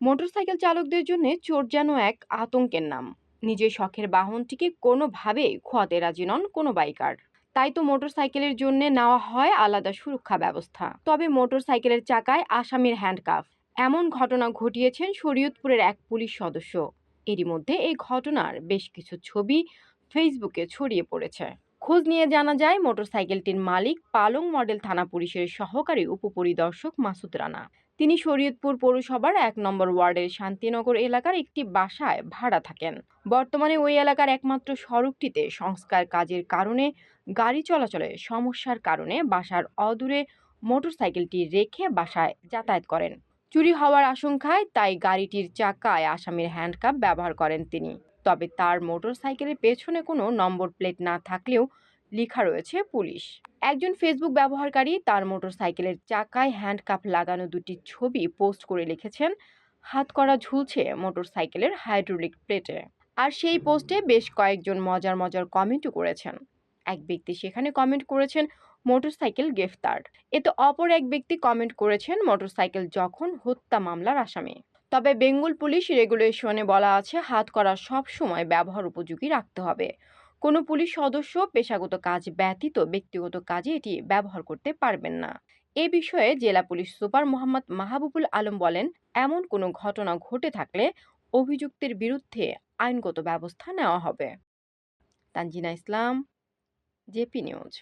Motorcycle চালকদের জন্য চোর যেন এক আতঙ্কের নাম। নিজের শখের বাহনটিকে কোনোভাবেই খোয়াতে রাজি নন কোনো বাইকার। তাই তো মোটরসাইকেলের জন্য নেওয়া হয় আলাদা সুরক্ষা ব্যবস্থা। তবে মোটরসাইকেলের চাকায় আসামির হ্যান্ডকাফ। এমন ঘটনা ঘটিয়েছেন শরীয়তপুরের এক পুলিশ সদস্য। এরই মধ্যে এই ঘটনার বেশ কিছু ছবি ফেসবুকে ছড়িয়ে পড়েছে। খোঁজ নিয়ে জানা যায়, মোটরসাইকেলটির মালিক পালং মডেল থানা পুলিশের সহকারী উপপরিদর্শক মাসুদ রানা। তিনি শরীয়তপুর পৌরসভার এক নম্বর ওয়ার্ডের শান্তিনগর এলাকার একটি বাসায় ভাড়া থাকেন। বর্তমানে ওই এলাকার একমাত্র সড়কটিতে সংস্কার কাজের কারণে, গাড়ি চলাচলে সমস্যার কারণে বাসার অদূরে মোটরসাইকেলটি রেখে বাসায় যাতায়াত করেন। চুরি হওয়ার আশঙ্কায় তাই গাড়িটির চাকায় আসামির হ্যান্ডকাপ ব্যবহার করেন তিনি। তবে তার মোটরসাইকেলের পেছনে কোনো নম্বর প্লেট না থাকলেও লেখা রয়েছে পুলিশ। একজন ফেসবুক ব্যবহারকারী তার মোটরসাইকেলের চাকায় হ্যান্ডকাপ লাগানো দুটি ছবি পোস্ট করে লিখেছেন, হাত করা ঝুলছে মোটরসাইকেলের হাইড্রোলিক প্লেটে। আর সেই পোস্টে বেশ কয়েকজন মজার মজার কমেন্টও করেছেন। এক ব্যক্তি সেখানে কমেন্ট করেছেন মোটরসাইকেল গ্রেফতার। এতে অপর এক ব্যক্তি কমেন্ট করেছেন মোটরসাইকেল যখন হত্যা মামলার আসামি। তবে বেঙ্গল পুলিশ রেগুলেশনে বলা আছে, হাত করা সব সময় ব্যবহার উপযোগী রাখতে হবে। কোনো পুলিশ সদস্য পেশাগত কাজ ব্যতীত ব্যক্তিগত কাজে এটি ব্যবহার করতে পারবেন না। এ বিষয়ে জেলা পুলিশ সুপার মোহাম্মদ মাহবুবুল আলম বলেন, এমন কোনো ঘটনা ঘটে থাকলে অভিযুক্তের বিরুদ্ধে আইনগত ব্যবস্থা নেওয়া হবে। Tanjina Islam, JP News.